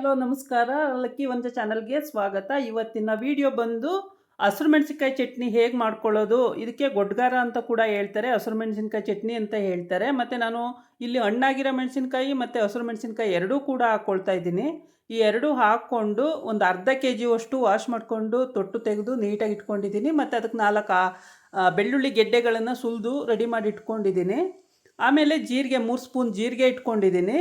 Hello, ನಮಸ್ಕಾರ. Lucky ವಂಚ ಚಾನಲ್ಗೆ ಸ್ವಾಗತ. ಇವತ್ತಿನ ವಿಡಿಯೋ ಬಂದು ಹಸಿರು ಮೆಣಸಿನ್ಕಾಯಿ ಚಟ್ನಿ ಹೇಗೆ ಮಾಡ್ಕೊಳ್ಳೋದು? ಇದಕ್ಕೆ ಗೊಡ್ಗಾರ ಅಂತ ಕೂಡ ಹೇಳ್ತಾರೆ, ಹಸಿರು ಮೆಣಸಿನ್ಕಾಯಿ ಚಟ್ನಿ ಅಂತ ಹೇಳ್ತಾರೆ. ಮತ್ತು ನಾನು ಇಲ್ಲಿ ಹಣ್ಣಾಗಿರೋ ಮೆಣಸಿನ್ಕಾಯಿ ಮತ್ತು ಹಸಿರು ಮೆಣಸಿನ್ಕಾಯಿ ಎರಡೂ ಕೂಡ ಹಾಕ್ಕೊಳ್ತಾ ಇದ್ದೀನಿ. ಈ ಎರಡೂ ಹಾಕ್ಕೊಂಡು ಒಂದು ಅರ್ಧ ಕೆ ಜಿಯಷ್ಟು ವಾಶ್ ಮಾಡಿಕೊಂಡು ತೊಟ್ಟು ತೆಗೆದು ನೀಟಾಗಿ ಇಟ್ಕೊಂಡಿದ್ದೀನಿ. ಮತ್ತು ಅದಕ್ಕೆ ನಾಲ್ಕು ಬೆಳ್ಳುಳ್ಳಿ ಗೆಡ್ಡೆಗಳನ್ನು ಸುಲಿದು ರೆಡಿ ಮಾಡಿ ಇಟ್ಕೊಂಡಿದ್ದೀನಿ. ಆಮೇಲೆ ಜೀರಿಗೆ, ಮೂರು ಸ್ಪೂನ್ ಜೀರಿಗೆ ಇಟ್ಕೊಂಡಿದ್ದೀನಿ.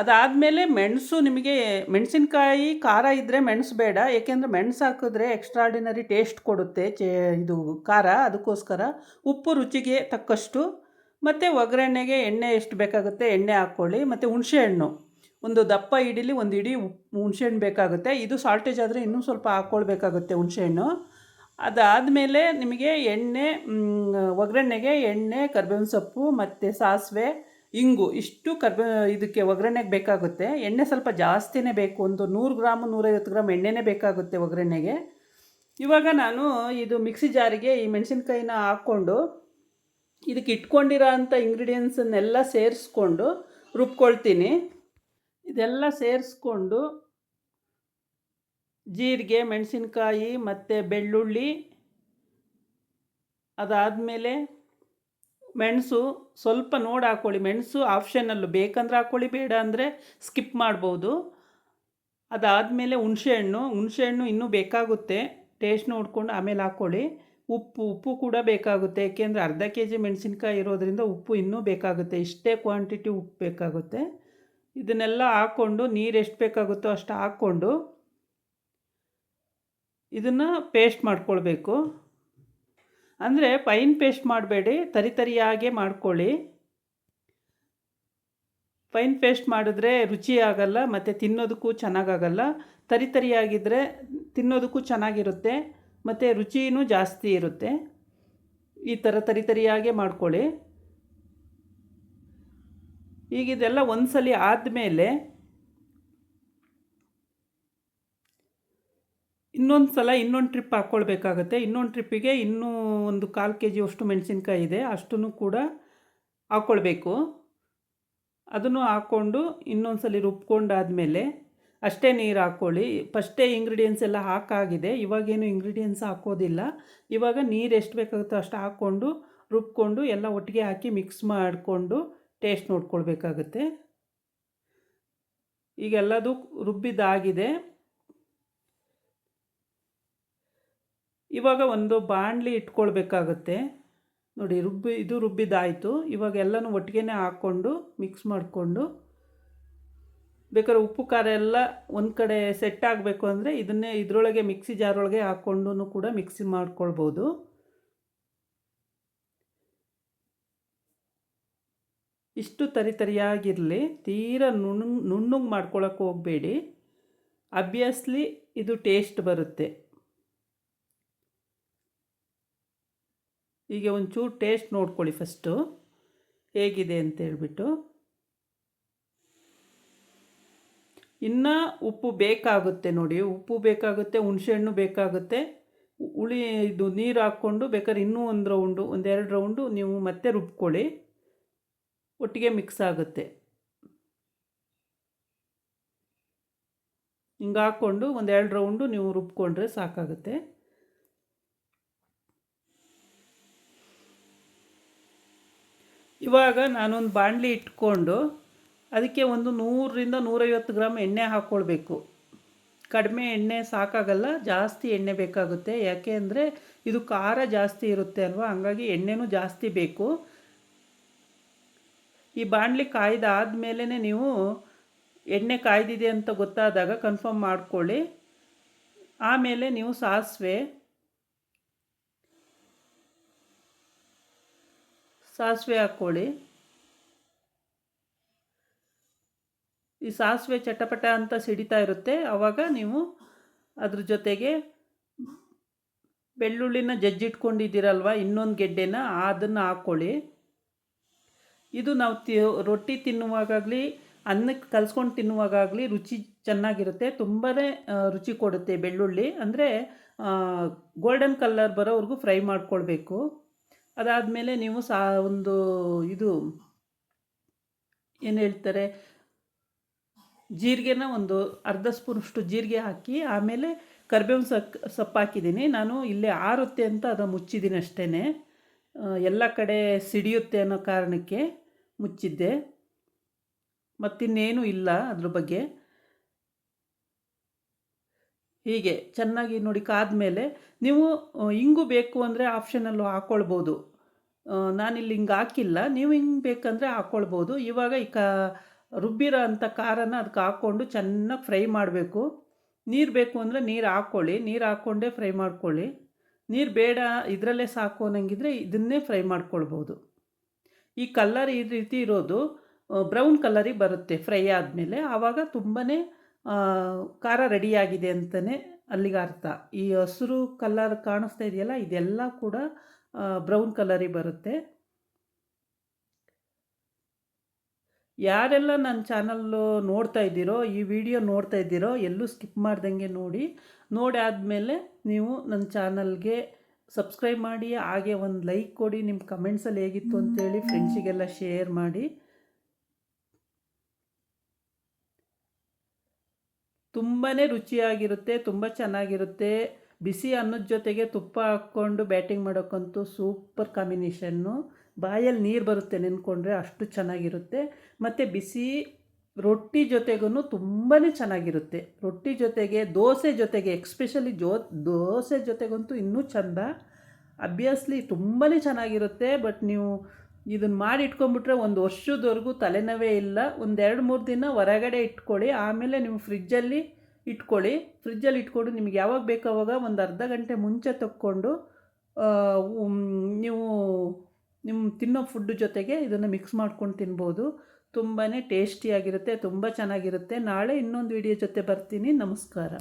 ಅದಾದಮೇಲೆ ಮೆಣಸು ನಿಮಗೆ, ಮೆಣಸಿನಕಾಯಿ ಖಾರ ಇದ್ದರೆ ಮೆಣಸು ಬೇಡ, ಏಕೆಂದರೆ ಮೆಣಸು ಹಾಕಿದ್ರೆ ಎಕ್ಸ್ಟ್ರಾಡಿನರಿ ಟೇಸ್ಟ್ ಕೊಡುತ್ತೆ ಚೇ, ಇದು ಖಾರ, ಅದಕ್ಕೋಸ್ಕರ ಉಪ್ಪು ರುಚಿಗೆ ತಕ್ಕಷ್ಟು. ಮತ್ತು ಒಗ್ಗರಣೆಗೆ ಎಣ್ಣೆ ಎಷ್ಟು ಬೇಕಾಗುತ್ತೆ ಎಣ್ಣೆ ಹಾಕ್ಕೊಳ್ಳಿ, ಮತ್ತು ಹುಣಸೆಹಣ್ಣು. ಒಂದು ದಪ್ಪ ಇಡೀಲಿ, ಒಂದು ಇಡೀ ಹುಣಸೆಹಣ್ಣು ಬೇಕಾಗುತ್ತೆ. ಇದು ಸಾಲ್ಟೇಜ್ ಆದರೆ ಇನ್ನೂ ಸ್ವಲ್ಪ ಹಾಕ್ಕೊಳ್ಬೇಕಾಗುತ್ತೆ ಹುಣಸೆಹಣ್ಣು. ಅದಾದಮೇಲೆ ನಿಮಗೆ ಎಣ್ಣೆ ಒಗ್ಗರಣೆಗೆ ಎಣ್ಣೆ, ಕರ್ಬೇವಿನ ಸೊಪ್ಪು, ಮತ್ತು ಸಾಸಿವೆ ಇಂಗು ಇಷ್ಟು ಕರ್ಬೇ, ಇದಕ್ಕೆ ಒಗ್ಗರಣೆಗೆ ಬೇಕಾಗುತ್ತೆ. ಎಣ್ಣೆ ಸ್ವಲ್ಪ ಜಾಸ್ತಿನೇ ಬೇಕು. ಒಂದು ನೂರು ಗ್ರಾಮ್, ನೂರೈವತ್ತು ಗ್ರಾಮ್ ಎಣ್ಣೆನೇ ಬೇಕಾಗುತ್ತೆ ಒಗ್ಗರಣೆಗೆ. ಇವಾಗ ನಾನು ಇದು ಮಿಕ್ಸಿ ಜಾರಿಗೆ ಈ ಮೆಣಸಿನ್ಕಾಯಿನ ಹಾಕ್ಕೊಂಡು, ಇದಕ್ಕೆ ಇಟ್ಕೊಂಡಿರೋ ಅಂಥ ಇಂಗ್ರೀಡಿಯೆಂಟ್ಸನ್ನೆಲ್ಲ ಸೇರಿಸ್ಕೊಂಡು ರುಬ್ಕೊಳ್ತೀನಿ. ಇದೆಲ್ಲ ಸೇರಿಸ್ಕೊಂಡು ಜೀರಿಗೆ, ಮೆಣಸಿನ್ಕಾಯಿ ಮತ್ತು ಬೆಳ್ಳುಳ್ಳಿ ಅದಾದಮೇಲೆ ಮೆಣಸು ಸ್ವಲ್ಪ ನೋಡಿ ಹಾಕ್ಕೊಳ್ಳಿ ಮೆಣಸು ಆಪ್ಷನಲ್ಲು ಬೇಕಂದ್ರೆ ಹಾಕ್ಕೊಳ್ಳಿ ಬೇಡ ಅಂದರೆ ಸ್ಕಿಪ್ ಮಾಡ್ಬೋದು. ಅದಾದಮೇಲೆ ಹುಣಸೆಹಣ್ಣು ಹುಣಸೆಹಣ್ಣು ಇನ್ನೂ ಬೇಕಾಗುತ್ತೆ. ಟೇಸ್ಟ್ ನೋಡಿಕೊಂಡು ಆಮೇಲೆ ಹಾಕ್ಕೊಳ್ಳಿ ಉಪ್ಪು ಉಪ್ಪು ಕೂಡ ಬೇಕಾಗುತ್ತೆ. ಏಕೆಂದರೆ ಅರ್ಧ ಕೆ ಜಿ ಮೆಣಸಿನ್ಕಾಯಿ ಇರೋದರಿಂದ ಉಪ್ಪು ಇನ್ನೂ ಬೇಕಾಗುತ್ತೆ. ಇಷ್ಟೇ ಕ್ವಾಂಟಿಟಿ ಉಪ್ಪು ಬೇಕಾಗುತ್ತೆ. ಇದನ್ನೆಲ್ಲ ಹಾಕ್ಕೊಂಡು ನೀರು ಎಷ್ಟು ಬೇಕಾಗುತ್ತೋ ಅಷ್ಟು ಹಾಕ್ಕೊಂಡು ಇದನ್ನು ಪೇಸ್ಟ್ ಮಾಡ್ಕೊಳ್ಬೇಕು. ಅಂದರೆ ಫೈನ್ ಪೇಸ್ಟ್ ಮಾಡಬೇಡಿ, ತರಿ ತರಿಯಾಗೆ ಮಾಡ್ಕೊಳ್ಳಿ. ಫೈನ್ ಪೇಸ್ಟ್ ಮಾಡಿದ್ರೆ ರುಚಿ ಆಗಲ್ಲ, ಮತ್ತು ತಿನ್ನೋದಕ್ಕೂ ಚೆನ್ನಾಗಾಗಲ್ಲ ತರಿತರಿಯಾಗಿದ್ದರೆ ತಿನ್ನೋದಕ್ಕೂ ಚೆನ್ನಾಗಿರುತ್ತೆ, ಮತ್ತು ರುಚಿನೂ ಜಾಸ್ತಿ ಇರುತ್ತೆ. ಈ ಥರ ತರಿ ತರಿಯಾಗೆ ಮಾಡ್ಕೊಳ್ಳಿ. ಈಗ ಇದೆಲ್ಲ ಸಲ ಆದಮೇಲೆ ಇನ್ನೊಂದು ಸಲ ಇನ್ನೊಂದು ಟ್ರಿಪ್ ಹಾಕ್ಕೊಳ್ಬೇಕಾಗತ್ತೆ ಇನ್ನೊಂದು ಟ್ರಿಪ್ಪಿಗೆ ಇನ್ನೂ ಒಂದು ಕಾಲು ಕೆ ಜಿಯಷ್ಟು ಮೆಣಸಿನ್ಕಾಯಿ ಇದೆ. ಅಷ್ಟನ್ನು ಕೂಡ ಹಾಕ್ಕೊಳ್ಬೇಕು ಅದನ್ನು ಹಾಕ್ಕೊಂಡು ಇನ್ನೊಂದು ಸಲ ರುಬ್ಕೊಂಡಾದಮೇಲೆ ಅಷ್ಟೇ ನೀರು ಹಾಕ್ಕೊಳ್ಳಿ ಫಸ್ಟೇ ಇಂಗ್ರೀಡಿಯೆಂಟ್ಸ್ ಎಲ್ಲ ಹಾಕಾಗಿದೆ. ಇವಾಗೇನು ಇಂಗ್ರೀಡಿಯೆಂಟ್ಸ್ ಹಾಕೋದಿಲ್ಲ. ಇವಾಗ ನೀರು ಎಷ್ಟು ಬೇಕಾಗುತ್ತೋ ಅಷ್ಟು ಹಾಕ್ಕೊಂಡು ರುಬ್ಕೊಂಡು ಎಲ್ಲ ಒಟ್ಟಿಗೆ ಹಾಕಿ ಮಿಕ್ಸ್ ಮಾಡಿಕೊಂಡು ಟೇಸ್ಟ್ ನೋಡ್ಕೊಳ್ಬೇಕಾಗತ್ತೆ. ಈಗೆಲ್ಲದೂ ರುಬ್ಬಿದ್ದಾಗಿದೆ. ಇವಾಗ ಒಂದು ಬಾಣಲಿ ಇಟ್ಕೊಳ್ಬೇಕಾಗತ್ತೆ. ನೋಡಿ, ರುಬ್ಬಿ, ಇದು ರುಬ್ಬಿದಾಯಿತು ಇವಾಗ ಎಲ್ಲನೂ ಒಟ್ಟಿಗೆ ಹಾಕ್ಕೊಂಡು ಮಿಕ್ಸ್ ಮಾಡಿಕೊಂಡು. ಬೇಕಾದ್ರೆ ಉಪ್ಪು, ಖಾರ ಎಲ್ಲ ಒಂದು ಕಡೆ ಸೆಟ್ ಆಗಬೇಕು ಅಂದರೆ ಇದನ್ನೇ ಇದರೊಳಗೆ ಮಿಕ್ಸಿ ಜಾರೊಳಗೆ ಹಾಕ್ಕೊಂಡು ಕೂಡ ಮಿಕ್ಸಿ ಮಾಡ್ಕೊಳ್ಬೋದು. ಇಷ್ಟು ತರಿ ತರಿಯಾಗಿರಲಿ. ತೀರಾ ನುಣ್ಣು ನುಣ್ಣಗೆ ಮಾಡ್ಕೊಳಕ್ಕೆ ಹೋಗಬೇಡಿ. ಅಬ್ವಿಯಸ್ಲಿ ಇದು ಟೇಸ್ಟ್ ಬರುತ್ತೆ. ಈಗ ಒಂಚೂರು ಟೇಸ್ಟ್ ನೋಡ್ಕೊಳ್ಳಿ ಫಸ್ಟು ಹೇಗಿದೆ ಅಂತ ಹೇಳಿಬಿಟ್ಟು. ಇನ್ನು ಉಪ್ಪು ಬೇಕಾಗುತ್ತೆ ನೋಡಿ, ಉಪ್ಪು ಬೇಕಾಗುತ್ತೆ ಹುಣಸೆಹಣ್ಣು ಬೇಕಾಗುತ್ತೆ. ಹುಳಿ ಇದು ನೀರು ಹಾಕ್ಕೊಂಡು ಬೇಕಾದ್ರೆ ಇನ್ನೂ ಒಂದು ರೌಂಡು, ಒಂದೆರಡು ರೌಂಡು ನೀವು ಮತ್ತೆ ರುಬ್ಕೊಳ್ಳಿ. ಒಟ್ಟಿಗೆ ಮಿಕ್ಸ್ ಆಗುತ್ತೆ. ಹಿಂಗೆ ಹಾಕ್ಕೊಂಡು ಒಂದೆರಡು ರೌಂಡು ನೀವು ರುಬ್ಕೊಂಡ್ರೆ ಸಾಕಾಗುತ್ತೆ. ಇವಾಗ ನಾನೊಂದು ಬಾಣಲಿ ಇಟ್ಕೊಂಡು ಅದಕ್ಕೆ ಒಂದು ನೂರರಿಂದ ನೂರೈವತ್ತು ಗ್ರಾಮ್ ಎಣ್ಣೆ ಹಾಕ್ಕೊಳ್ಬೇಕು. ಕಡಿಮೆ ಎಣ್ಣೆ ಸಾಕಾಗಲ್ಲ, ಜಾಸ್ತಿ ಎಣ್ಣೆ ಬೇಕಾಗುತ್ತೆ. ಯಾಕೆ ಅಂದರೆ ಇದು ಖಾರ ಜಾಸ್ತಿ ಇರುತ್ತೆ ಅಲ್ವಾ? ಹಂಗಾಗಿ ಎಣ್ಣೆನೂ ಜಾಸ್ತಿ ಬೇಕು. ಈ ಬಾಣಲಿ ಕಾಯ್ದಾದ್ಮೇಲೆ ನೀವು ಎಣ್ಣೆ ಕಾಯ್ದಿದೆ ಅಂತ ಗೊತ್ತಾದಾಗ ಕನ್ಫರ್ಮ್ ಮಾಡ್ಕೊಳ್ಳಿ. ಆಮೇಲೆ ನೀವು ಸಾಸಿವೆ ಸಾಸಿವೆ ಹಾಕ್ಕೊಳ್ಳಿ. ಈ ಸಾಸಿವೆ ಚಟಪಟ ಅಂತ ಸಿಡಿತಾ ಇರುತ್ತೆ. ಆವಾಗ ನೀವು ಅದ್ರ ಜೊತೆಗೆ ಬೆಳ್ಳುಳ್ಳಿನ ಜಜ್ಜಿಟ್ಕೊಂಡಿದ್ದೀರಲ್ವ, ಇನ್ನೊಂದು ಗೆಡ್ಡೆನ, ಅದನ್ನು ಹಾಕ್ಕೊಳ್ಳಿ. ಇದು ನಾವು ತಿ, ರೊಟ್ಟಿ ತಿನ್ನುವಾಗಲಿ ಅನ್ನಕ್ಕೆ ಕಲ್ಸ್ಕೊಂಡು ತಿನ್ನುವಾಗಲಿ ರುಚಿ ಚೆನ್ನಾಗಿರುತ್ತೆ. ತುಂಬಾ ರುಚಿ ಕೊಡುತ್ತೆ ಬೆಳ್ಳುಳ್ಳಿ. ಅಂದರೆ ಗೋಲ್ಡನ್ ಕಲರ್ ಬರೋವರೆಗೂ ಫ್ರೈ ಮಾಡ್ಕೊಳ್ಬೇಕು. ಅದಾದಮೇಲೆ ನೀವು ಸಾ ಒಂದು ಇದು ಏನು ಹೇಳ್ತಾರೆ? ಜೀರಿಗೆನ ಒಂದು ಅರ್ಧ ಸ್ಪೂನಷ್ಟು ಜೀರಿಗೆ ಹಾಕಿ ಆಮೇಲೆ ಕರ್ಬೇವಿನ ಸಕ್ ಸೊಪ್ಪು ಹಾಕಿದ್ದೀನಿ. ನಾನು ಇಲ್ಲೇ ಆರುತ್ತೆ ಅಂತ ಅದು ಮುಚ್ಚಿದ್ದೀನಿ ಅಷ್ಟೇ ಎಲ್ಲ ಕಡೆ ಸಿಡಿಯುತ್ತೆ ಅನ್ನೋ ಕಾರಣಕ್ಕೆ ಮುಚ್ಚಿದ್ದೆ. ಮತ್ತಿನ್ನೇನೂ ಇಲ್ಲ ಅದ್ರ ಬಗ್ಗೆ. ಹೀಗೆ ಚೆನ್ನಾಗಿ ನೋಡಿ ಕಾದ್ಮೇಲೆ ನೀವು ಹಿಂಗು ಬೇಕು ಅಂದರೆ ಆಪ್ಷನಲ್ಲೂ ಹಾಕ್ಕೊಳ್ಬೋದು ನಾನಿಲ್ಲಿ ಹಿಂಗೆ ಹಾಕಿಲ್ಲ, ನೀವು ಹಿಂಗೆ ಬೇಕಂದರೆ ಹಾಕ್ಕೊಳ್ಬೋದು ಇವಾಗ ಈ ಕಾ, ರುಬ್ಬಿರೋ ಅಂಥ ಖಾರನ ಅದಕ್ಕೆ ಹಾಕ್ಕೊಂಡು ಚೆನ್ನಾಗಿ ಫ್ರೈ ಮಾಡಬೇಕು. ನೀರು ಬೇಕು ಅಂದರೆ ನೀರು ಹಾಕ್ಕೊಳ್ಳಿ. ನೀರು ಹಾಕ್ಕೊಂಡೇ ಫ್ರೈ ಮಾಡ್ಕೊಳ್ಳಿ. ನೀರು ಬೇಡ, ಇದರಲ್ಲೇ ಸಾಕು ಅನ್ನಂಗಿದ್ರೆ ಇದನ್ನೇ ಫ್ರೈ ಮಾಡ್ಕೊಳ್ಬೋದು. ಈ ಕಲ್ಲರ್ ಈ ರೀತಿ ಇರೋದು ಬ್ರೌನ್ ಕಲ್ಲರಿಗೆ ಬರುತ್ತೆ ಫ್ರೈ ಆದಮೇಲೆ. ಆವಾಗ ತುಂಬಾ ಖಾರ ರೆಡಿಯಾಗಿದೆ ಅಂತಲೇ ಅಲ್ಲಿಗೆ ಅರ್ಥ. ಈ ಹಸಿರು ಕಲರ್ ಕಾಣಿಸ್ತಾ ಇದೆಯಲ್ಲ ಇದೆಲ್ಲ ಕೂಡ ಬ್ರೌನ್ ಕಲರಿಗೆ ಬರುತ್ತೆ. ಯಾರೆಲ್ಲ ನನ್ನ ಚಾನಲ್ಲು ನೋಡ್ತಾ ಇದ್ದೀರೋ ಈ ವಿಡಿಯೋ ನೋಡ್ತಾ ಇದ್ದೀರೋ ಎಲ್ಲೂ ಸ್ಕಿಪ್ ಮಾಡ್ದಂಗೆ ನೋಡಿ. ನೋಡಿ ಆದಮೇಲೆ ನೀವು ನನ್ನ ಚಾನಲ್ಗೆ ಸಬ್ಸ್ಕ್ರೈಬ್ ಮಾಡಿ ಹಾಗೆ ಒಂದು ಲೈಕ್ ಕೊಡಿ ನಿಮ್ಮ ಕಮೆಂಟ್ಸಲ್ಲಿ ಹೇಗಿತ್ತು ಅಂತೇಳಿ ಫ್ರೆಂಡ್ಸಿಗೆಲ್ಲ ಶೇರ್ ಮಾಡಿ. ತುಂಬಾ ರುಚಿಯಾಗಿರುತ್ತೆ, ತುಂಬ ಚೆನ್ನಾಗಿರುತ್ತೆ. ಬಿಸಿ ಅನ್ನದ ಜೊತೆಗೆ ತುಪ್ಪ ಹಾಕ್ಕೊಂಡು ಬ್ಯಾಟಿಂಗ್ ಮಾಡೋಕ್ಕಂತೂ ಸೂಪರ್ ಕಾಂಬಿನೇಷನ್ನು. ಬಾಯಲ್ಲಿ ನೀರು ಬರುತ್ತೆ ನೆನ್ಕೊಂಡ್ರೆ ಅಷ್ಟು ಚೆನ್ನಾಗಿರುತ್ತೆ. ಮತ್ತು ಬಿಸಿ ರೊಟ್ಟಿ ಜೊತೆಗೂ ತುಂಬಾ ಚೆನ್ನಾಗಿರುತ್ತೆ. ರೊಟ್ಟಿ ಜೊತೆಗೆ, ದೋಸೆ ಜೊತೆಗೆ, ಎಕ್ಸ್ಪೆಷಲಿ ಜೋ, ದೋಸೆ ಜೊತೆಗಂತೂ ಇನ್ನೂ ಚಂದ. ಅಬ್ವಿಯಸ್ಲಿ ತುಂಬಾ ಚೆನ್ನಾಗಿರುತ್ತೆ, ಬಟ್ ನೀವು ಇದನ್ನು ಮಾಡಿ ಇಟ್ಕೊಂಡ್ಬಿಟ್ರೆ ಒಂದು ವರ್ಷದವರೆಗೂ ತಲೆನೋವೇ ಇಲ್ಲ. ಒಂದು ಎರಡು ಮೂರು ದಿನ ಹೊರಗಡೆ ಇಟ್ಕೊಳ್ಳಿ. ಆಮೇಲೆ ನೀವು ಫ್ರಿಜ್ಜಲ್ಲಿ ಇಟ್ಕೊಳ್ಳಿ. ಫ್ರಿಜ್ಜಲ್ಲಿ ಇಟ್ಕೊಂಡು ನಿಮ್ಗೆ ಯಾವಾಗ ಬೇಕು ಅವಾಗ ಒಂದು ಅರ್ಧ ಗಂಟೆ ಮುಂಚೆ ತಕ್ಕೊಂಡು ನೀವು ನಿಮ್ಮ ತಿನ್ನೋ ಫುಡ್ ಜೊತೆಗೆ ಇದನ್ನು ಮಿಕ್ಸ್ ಮಾಡ್ಕೊಂಡು ತಿನ್ಬೋದು. ತುಂಬಾ ಟೇಸ್ಟಿಯಾಗಿರುತ್ತೆ ತುಂಬ ಚೆನ್ನಾಗಿರುತ್ತೆ. ನಾಳೆ ಇನ್ನೊಂದು ವಿಡಿಯೋ ಜೊತೆ ಬರ್ತೀನಿ. ನಮಸ್ಕಾರ.